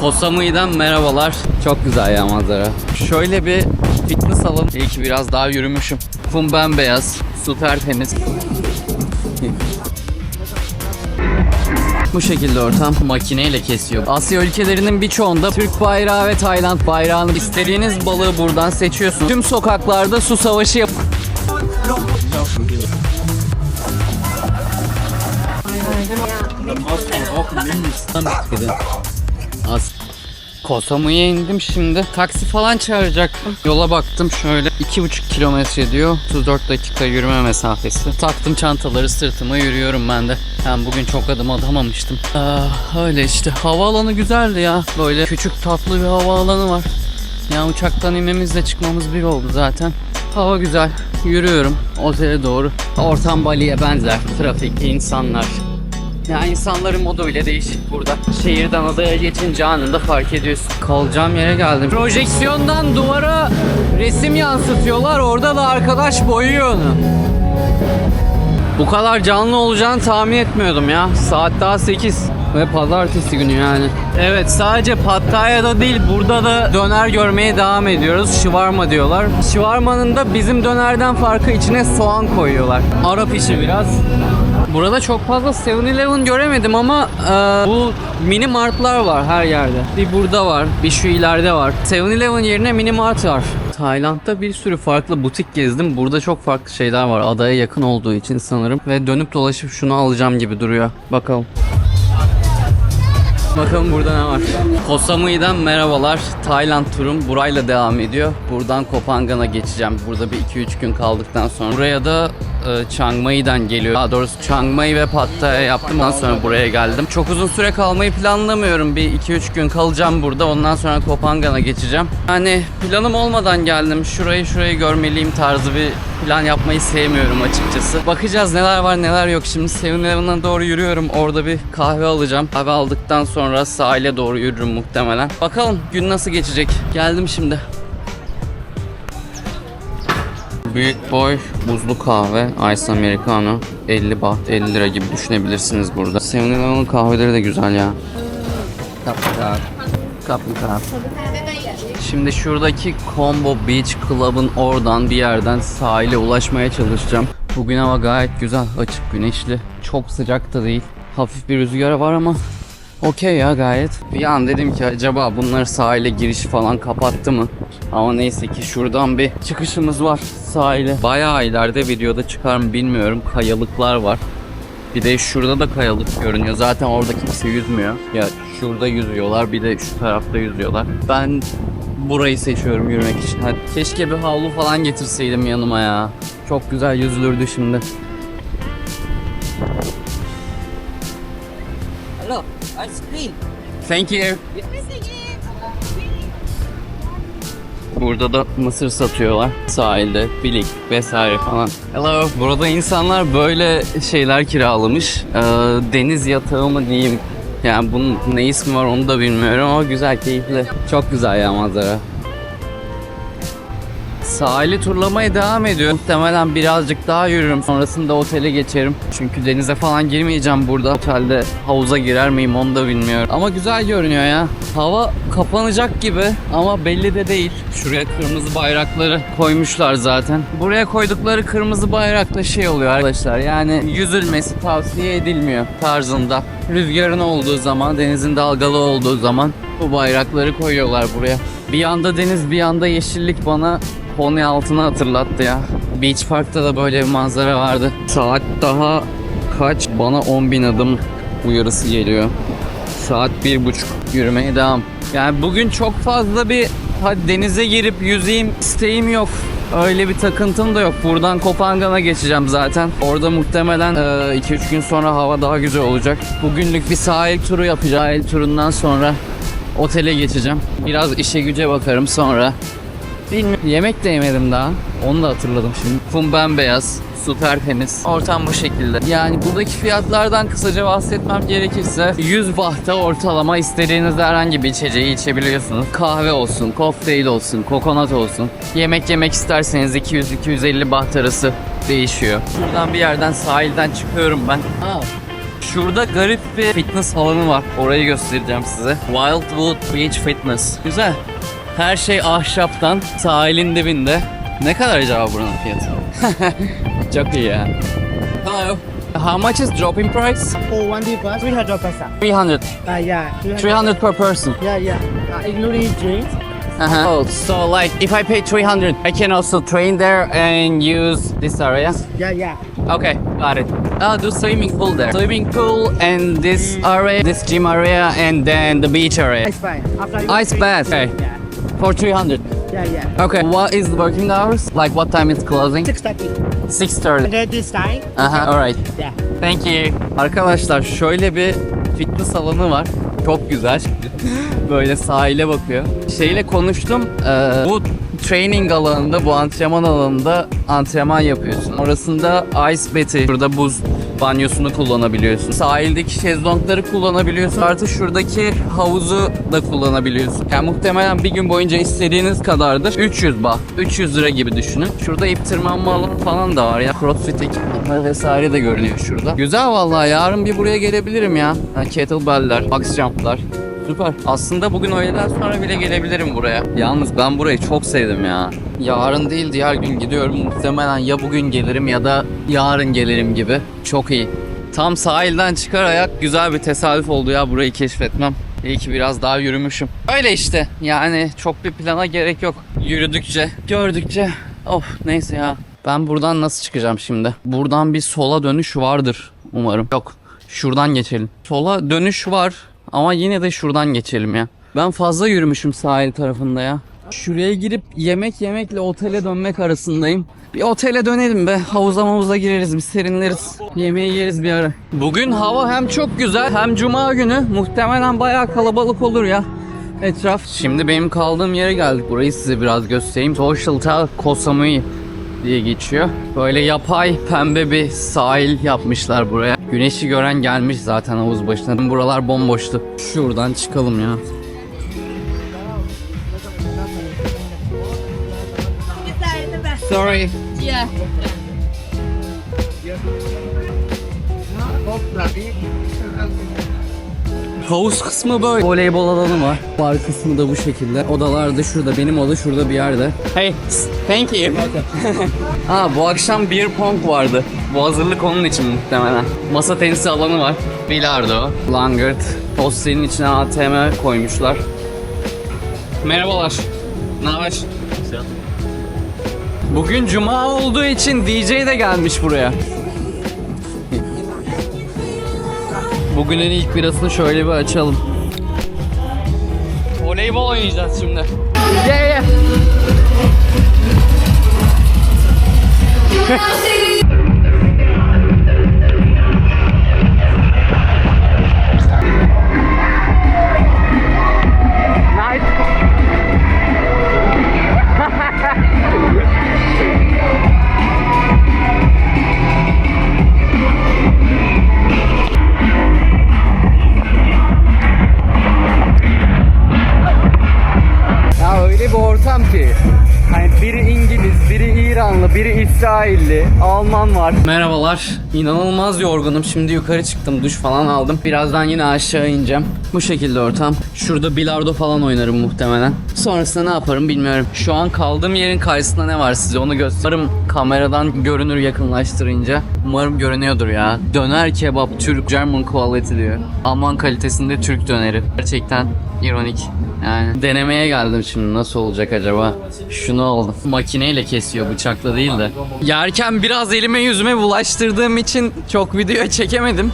Koh Samui'den merhabalar. Çok güzel ya manzara. Şöyle bir fitness alalım. İyi ki biraz daha yürümüşüm. Kum bembeyaz, su tertemiz. Bu şekilde ortam makineyle kesiyor. Asya ülkelerinin birçoğunda Türk bayrağı ve Tayland bayrağını istediğiniz balığı buradan seçiyorsunuz. Tüm sokaklarda su savaşı yap. Az. Kosamu'ya indim şimdi. Taksi falan çağıracaktım. Yola baktım şöyle 2,5 kilometre diyor. 34 dakika yürüme mesafesi. Taktım çantaları sırtıma yürüyorum ben de. Ben bugün çok adım atamamıştım. Ah, öyle işte. Havaalanı güzeldi ya. Böyle küçük tatlı bir havaalanı var. Ya uçaktan inmemizle çıkmamız bir oldu zaten. Hava güzel. Yürüyorum otele doğru. Ortam Bali'ye benzer. Trafik, insanlar. Ya insanların modu bile değişik burada. Şehirden adaya geçince anında fark ediyorsun. Kalacağım yere geldim. Projeksiyondan duvara resim yansıtıyorlar. Orada da arkadaş boyuyor onu. Bu kadar canlı olacağını tahmin etmiyordum ya. Saat daha 8 ve pazartesi günü yani. Evet sadece Pattaya'da değil burada da döner görmeye devam ediyoruz. Şivarma diyorlar. Şivarmanın da bizim dönerden farkı içine soğan koyuyorlar. Arap işi biraz. Burada çok fazla 7-Eleven göremedim ama e, bu mini martlar var her yerde. Bir burada var, bir şu ileride var. 7-Eleven yerine mini mart var. Tayland'da bir sürü farklı butik gezdim. Burada çok farklı şeyler var. Adaya yakın olduğu için sanırım. Ve dönüp dolaşıp şunu alacağım gibi duruyor. Bakalım. Bakalım burada ne var. Koh Samui'den merhabalar. Tayland turum burayla devam ediyor. Buradan Kopangan'a geçeceğim. Burada bir 2-3 gün kaldıktan sonra. Buraya da e, Chiang Mai'den geliyor. Daha doğrusu Chiang Mai ve Pattaya yaptım. Ondan sonra buraya geldim. Çok uzun süre kalmayı planlamıyorum. Bir 2-3 gün kalacağım burada. Ondan sonra Kopangan'a geçeceğim. Yani planım olmadan geldim. Şurayı şurayı görmeliyim tarzı bir plan yapmayı sevmiyorum açıkçası. Bakacağız neler var neler yok. Şimdi 7-Eleven'a doğru yürüyorum. Orada bir kahve alacağım. Kahve aldıktan sonra sahile doğru yürürüm muhtemelen. Bakalım gün nasıl geçecek. Geldim şimdi. Büyük boy buzlu kahve, ice americano 50 baht, 50 lira gibi düşünebilirsiniz burada. 7-Eleven'ın kahveleri de güzel ya. Kapı kahve. Şimdi şuradaki Combo Beach Club'ın oradan bir yerden sahile ulaşmaya çalışacağım. Bugün hava gayet güzel, açık, güneşli. Çok sıcak da değil. Hafif bir rüzgar var ama okey ya gayet. Bir an dedim ki acaba bunlar sahile giriş falan kapattı mı? Ama neyse ki şuradan bir çıkışımız var sahile. Bayağı ileride videoda çıkar mı bilmiyorum. Kayalıklar var. Bir de şurada da kayalık görünüyor. Zaten orada kimse yüzmüyor. Ya şurada yüzüyorlar bir de şu tarafta yüzüyorlar. Ben burayı seçiyorum yürümek için. Hadi keşke bir havlu falan getirseydim yanıma ya. Çok güzel yüzülürdü şimdi. Thank you. Burada da mısır satıyorlar. Sahilde, bilik vesaire falan. Hello. Burada insanlar böyle şeyler kiralamış. Ee, deniz yatağı mı diyeyim. Yani bunun ne ismi var onu da bilmiyorum ama güzel, keyifli. Çok güzel ya manzara. Sahili turlamaya devam ediyor. Muhtemelen birazcık daha yürürüm. Sonrasında otele geçerim. Çünkü denize falan girmeyeceğim burada. Otelde havuza girer miyim onu da bilmiyorum. Ama güzel görünüyor ya. Hava kapanacak gibi ama belli de değil. Şuraya kırmızı bayrakları koymuşlar zaten. Buraya koydukları kırmızı bayrakla şey oluyor arkadaşlar. Yani yüzülmesi tavsiye edilmiyor tarzında. Rüzgarın olduğu zaman, denizin dalgalı olduğu zaman bu bayrakları koyuyorlar buraya. Bir yanda deniz, bir yanda yeşillik bana Pony altını hatırlattı ya. Beach Park'ta da böyle bir manzara vardı. Saat daha kaç? Bana 10 bin adım uyarısı geliyor. Saat bir buçuk yürümeye devam. Yani bugün çok fazla bir hadi denize girip yüzeyim isteğim yok. Öyle bir takıntım da yok. Buradan Kopangan'a geçeceğim zaten. Orada muhtemelen 2-3 gün sonra hava daha güzel olacak. Bugünlük bir sahil turu yapacağım. Sahil turundan sonra otele geçeceğim. Biraz işe güce bakarım sonra. Bilmiyorum. Yemek de yemedim daha. Onu da hatırladım şimdi. Kum bembeyaz. Su tertemiz. Ortam bu şekilde. Yani buradaki fiyatlardan kısaca bahsetmem gerekirse 100 bahta ortalama istediğiniz herhangi bir içeceği içebiliyorsunuz. Kahve olsun, kokteyl olsun, kokonat olsun. Yemek yemek isterseniz 200-250 baht arası değişiyor. Buradan bir yerden sahilden çıkıyorum ben. Aa, Şurada garip bir fitness alanı var. Orayı göstereceğim size. Wildwood Beach Fitness. Güzel. Her şey ahşaptan sahilin dibinde. Ne kadar acaba buranın fiyatı? Çok iyi ya. Hello. How much is drop in price? For one people, 300 pesos. 300. Uh, yeah. 300. 300 per person. Yeah, yeah. Uh, including drinks. Uh-huh. Oh, so like if I pay 300, I can also train there and use this area? Yeah, yeah. Okay, got it. I'll do swimming pool there. Swimming pool and this area, this gym area, and then the beach area. Ice bath. After Ice bath. Okay. Yeah. For 300. Yeah, yeah. Okay. What is the working hours? Like what time it's closing? 630. 6.30. And then this side. Aha, alright. Yeah. Thank you. Arkadaşlar şöyle bir fitness alanı var. Çok güzel. Böyle sahile bakıyor. Şeyle konuştum. Ee, bu training alanında, bu antrenman alanında antrenman yapıyorsun. Orasında ice bath'i, burada buz banyosunu kullanabiliyorsun. Sahildeki şezlongları kullanabiliyorsun. Artı şuradaki havuzu da kullanabiliyorsun. Yani muhtemelen bir gün boyunca istediğiniz kadardır. 300 baht. 300 lira gibi düşünün. Şurada ip tırmanma alanı falan da var ya. Crossfit ekipmanları vesaire de görünüyor şurada. Güzel vallahi yarın bir buraya gelebilirim ya. Ha, kettlebell'ler, box jump'lar. Süper. Aslında bugün öğleden sonra bile gelebilirim buraya. Yalnız ben burayı çok sevdim ya. Yarın değil diğer gün gidiyorum. Muhtemelen ya bugün gelirim ya da yarın gelirim gibi. Çok iyi. Tam sahilden çıkar ayak güzel bir tesadüf oldu ya burayı keşfetmem. İyi ki biraz daha yürümüşüm. Öyle işte. Yani çok bir plana gerek yok. Yürüdükçe, gördükçe. Of neyse ya. Ben buradan nasıl çıkacağım şimdi? Buradan bir sola dönüş vardır umarım. Yok. Şuradan geçelim. Sola dönüş var ama yine de şuradan geçelim ya. Ben fazla yürümüşüm sahil tarafında ya. Şuraya girip yemek yemekle otele dönmek arasındayım. Bir otele dönelim be. Havuza mavuza gireriz, bir serinleriz. Yemeği yeriz bir ara. Bugün hava hem çok güzel hem cuma günü. Muhtemelen bayağı kalabalık olur ya. Etraf. Şimdi benim kaldığım yere geldik. Burayı size biraz göstereyim. Social Tower Koh Samui diye geçiyor. Böyle yapay pembe bir sahil yapmışlar buraya. Güneşi gören gelmiş zaten havuz başına. Buralar bomboştu. Şuradan çıkalım ya. Sorry. Yeah. Havuz kısmı böyle. Voleybol alanı var. Bar kısmı da bu şekilde. Odalar da şurada. Benim oda şurada bir yerde. Hey, thank you. ha bu akşam beer pong vardı. Bu hazırlık onun için muhtemelen. Masa tenisi alanı var. Bilardo, langırt. Posterin içine ATM koymuşlar. Merhabalar. Ne haber? Bugün cuma olduğu için DJ de gelmiş buraya. Bugünün ilk birasını şöyle bir açalım. Voleybol oynayacağız şimdi. Yeah yeah. İsrailli, Alman var. Merhabalar. İnanılmaz yorgunum. Şimdi yukarı çıktım, duş falan aldım. Birazdan yine aşağı ineceğim. Bu şekilde ortam. Şurada bilardo falan oynarım muhtemelen. Sonrasında ne yaparım bilmiyorum. Şu an kaldığım yerin karşısında ne var size onu gösteririm. Kameradan görünür yakınlaştırınca. Umarım görünüyordur ya. Döner kebap Türk German quality diyor. Alman kalitesinde Türk döneri. Gerçekten ironik. Yani denemeye geldim şimdi nasıl olacak acaba? Şunu oldu. Makineyle kesiyor bıçakla değil de. Yerken biraz elime yüzüme bulaştırdığım için çok video çekemedim.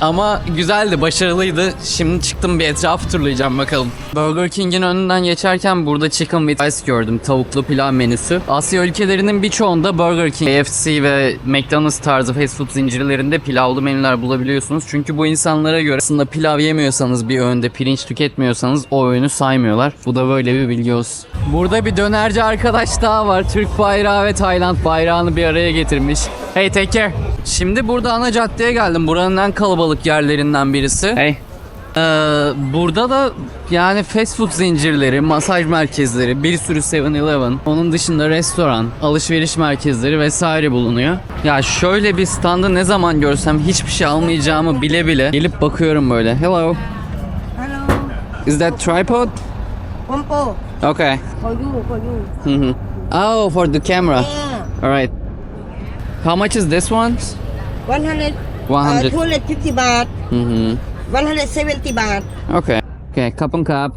Ama güzeldi, başarılıydı. Şimdi çıktım bir etrafı turlayacağım bakalım. Burger King'in önünden geçerken burada chicken with rice gördüm. Tavuklu pilav menüsü. Asya ülkelerinin birçoğunda Burger King, KFC ve McDonald's tarzı fast food zincirlerinde pilavlı menüler bulabiliyorsunuz. Çünkü bu insanlara göre aslında pilav yemiyorsanız bir öğünde pirinç tüketmiyorsanız o öğünü saymıyorlar. Bu da böyle bir bilgi olsun. Burada bir dönerci arkadaş daha var. Türk bayrağı ve Tayland bayrağını bir araya getirmiş. Hey take care. Şimdi burada ana caddeye geldim. Buranın en kalabalık yerlerinden birisi. Hey. Ee, burada da yani fast food zincirleri, masaj merkezleri, bir sürü 7-Eleven, onun dışında restoran, alışveriş merkezleri vesaire bulunuyor. Ya şöyle bir standı ne zaman görsem hiçbir şey almayacağımı bile bile gelip bakıyorum böyle. Hello. Hello. Is that tripod? Pompo. Okay. For you, for you. Mhm. oh, for the camera. Yeah. Alright. How much is this one? 100. 100. Uh, 250 baht. Mhm. 170 baht. Okay. Okay, cup and cup.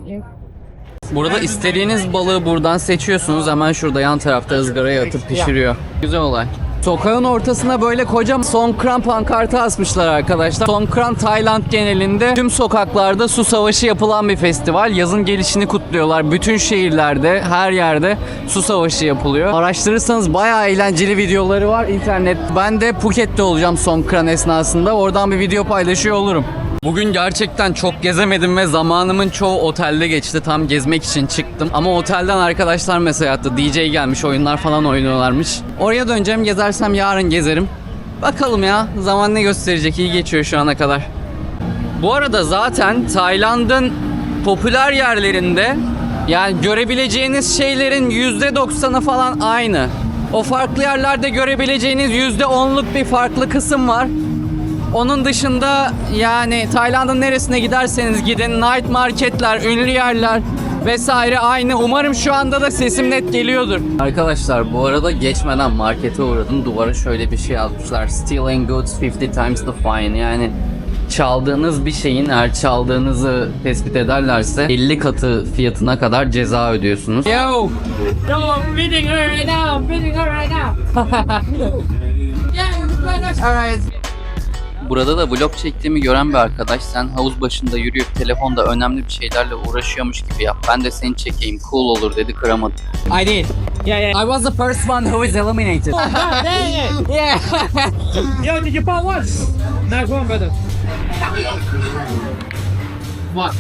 Burada istediğiniz balığı buradan seçiyorsunuz. Hemen şurada yan tarafta ızgaraya atıp pişiriyor. Güzel olay. Sokağın ortasına böyle kocaman Songkran pankartı asmışlar arkadaşlar. Songkran Tayland genelinde tüm sokaklarda su savaşı yapılan bir festival. Yazın gelişini kutluyorlar. Bütün şehirlerde, her yerde su savaşı yapılıyor. Araştırırsanız bayağı eğlenceli videoları var internet. Ben de Phuket'te olacağım Songkran esnasında. Oradan bir video paylaşıyor olurum. Bugün gerçekten çok gezemedim ve zamanımın çoğu otelde geçti. Tam gezmek için çıktım. Ama otelden arkadaşlar mesaj attı. DJ gelmiş, oyunlar falan oynuyorlarmış. Oraya döneceğim, gezersem yarın gezerim. Bakalım ya, zaman ne gösterecek? İyi geçiyor şu ana kadar. Bu arada zaten Tayland'ın popüler yerlerinde yani görebileceğiniz şeylerin %90'ı falan aynı. O farklı yerlerde görebileceğiniz %10'luk bir farklı kısım var. Onun dışında yani Tayland'ın neresine giderseniz gidin night marketler, ünlü yerler vesaire aynı. Umarım şu anda da sesim net geliyordur. Arkadaşlar bu arada geçmeden markete uğradım. Duvara şöyle bir şey yazmışlar. Stealing goods 50 times the fine. Yani çaldığınız bir şeyin eğer çaldığınızı tespit ederlerse 50 katı fiyatına kadar ceza ödüyorsunuz. Yo! No, I'm beating her right now. I'm beating her right now. yeah, it's right. Burada da vlog çektiğimi gören bir arkadaş sen havuz başında yürüyüp telefonda önemli bir şeylerle uğraşıyormuş gibi yap. Ben de seni çekeyim cool olur dedi kıramadım. I did. Yeah, yeah. I was the first one who is eliminated. God dang it. yeah. Yo, did you pop one? Nice one, brother. What?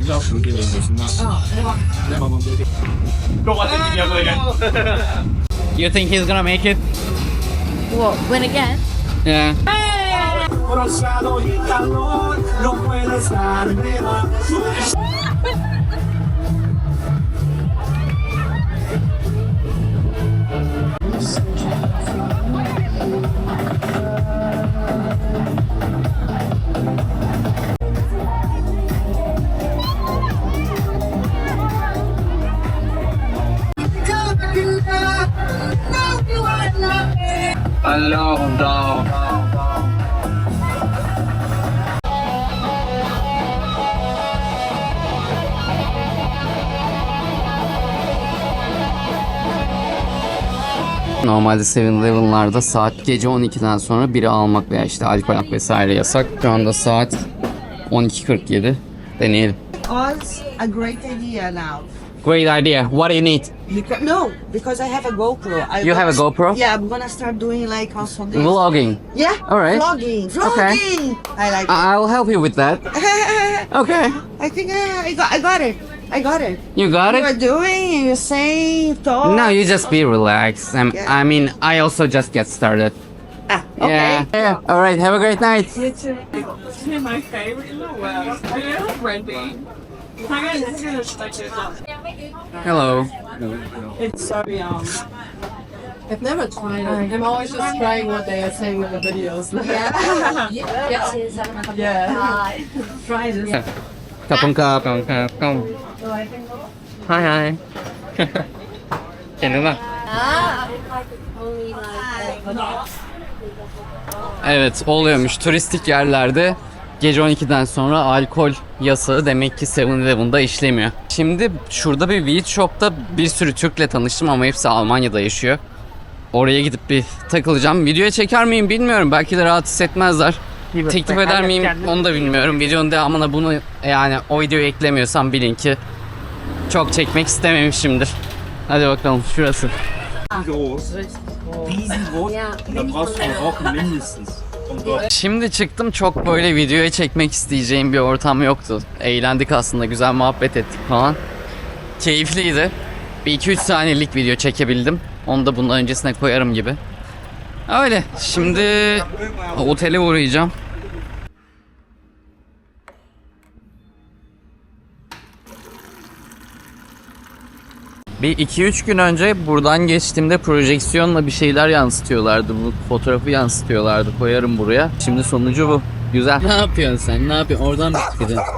Zawsze kiedyś nas. Ja mam You think he's gonna make it? What, win again? Yeah. Hey! Hello, dog. Normalde 7-Eleven'larda saat gece 12'den sonra biri almak veya işte alkol almak vesaire yasak. Şu anda saat 12.47. Deneyelim. Was a great idea now. Great idea. What do you need? Because, no, because I have a GoPro. I You have a GoPro? Yeah, I'm gonna start doing like also this. Vlogging. Yeah. All right. Vlogging. Okay. Vlogging. I like. I'll help you with that. it. Okay. I think uh, I got. I got it. I got it. You got it? You are it? doing. You saying. Talk. No, you just be relaxed. I'm, Yeah. I mean, I also just get started. Ah, okay. Yeah. yeah. All right. Have a great night. my favorite in the world. Yeah, Randy. Hello. It's so yum. I've never tried it. I'm always just trying what they are saying in the videos. yeah. yeah. yeah. Try this. Yeah. Cảm ơn cơm, cảm ơn cơm, không? Hi ah. Evet oluyormuş turistik yerlerde gece 12'den sonra alkol yasağı demek ki 7-Eleven'da işlemiyor. Şimdi şurada bir weed shop'ta bir sürü Türk'le tanıştım ama hepsi Almanya'da yaşıyor. Oraya gidip bir takılacağım. Videoya çeker miyim bilmiyorum. Belki de rahat hissetmezler. Teklif eder miyim onu da bilmiyorum. Videonun devamına bunu yani o videoyu eklemiyorsam bilin ki çok çekmek istememişimdir. Hadi bakalım şurası. Groß. Riesengroß. Da brauchst du eine Woche mindestens. Şimdi çıktım çok böyle videoya çekmek isteyeceğim bir ortam yoktu. Eğlendik aslında güzel muhabbet ettik falan. Keyifliydi. Bir 2-3 saniyelik video çekebildim. Onu da bundan öncesine koyarım gibi. Öyle. Şimdi otele uğrayacağım. Bir 2-3 gün önce buradan geçtiğimde projeksiyonla bir şeyler yansıtıyorlardı. Bu fotoğrafı yansıtıyorlardı. Koyarım buraya. Şimdi sonucu bu. Güzel. Ne yapıyorsun sen? Ne yapıyorsun? Oradan mı çıkacaksın?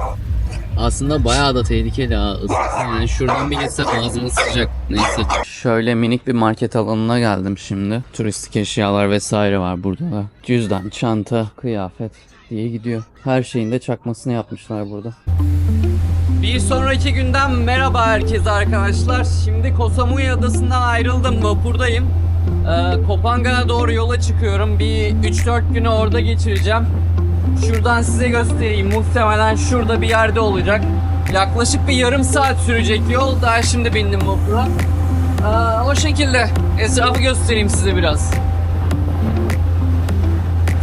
Aslında bayağı da tehlikeli ha. Yani şuradan bir geçsek ağzımız sıcak. Neyse. Şöyle minik bir market alanına geldim şimdi. Turistik eşyalar vesaire var burada da. Cüzdan, çanta, kıyafet diye gidiyor. Her şeyin de çakmasını yapmışlar burada. Bir sonraki günden merhaba herkese arkadaşlar. Şimdi Koh Samui adasından ayrıldım. Vapurdayım. Ee, Kopangan'a doğru yola çıkıyorum. Bir 3-4 günü orada geçireceğim. Şuradan size göstereyim. Muhtemelen şurada bir yerde olacak. Yaklaşık bir yarım saat sürecek yol. Daha şimdi bindim vapura. Aa, o şekilde etrafı göstereyim size biraz.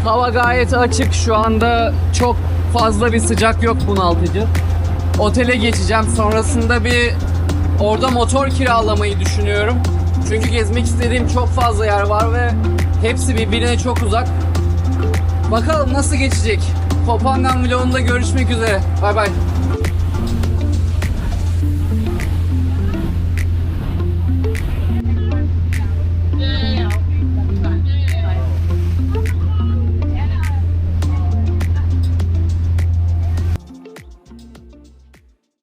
Hava gayet açık. Şu anda çok fazla bir sıcak yok bunaltıcı. Otele geçeceğim. Sonrasında bir orada motor kiralamayı düşünüyorum. Çünkü gezmek istediğim çok fazla yer var ve hepsi birbirine çok uzak. Bakalım nasıl geçecek. Kopangan vlogunda görüşmek üzere. Bay bay.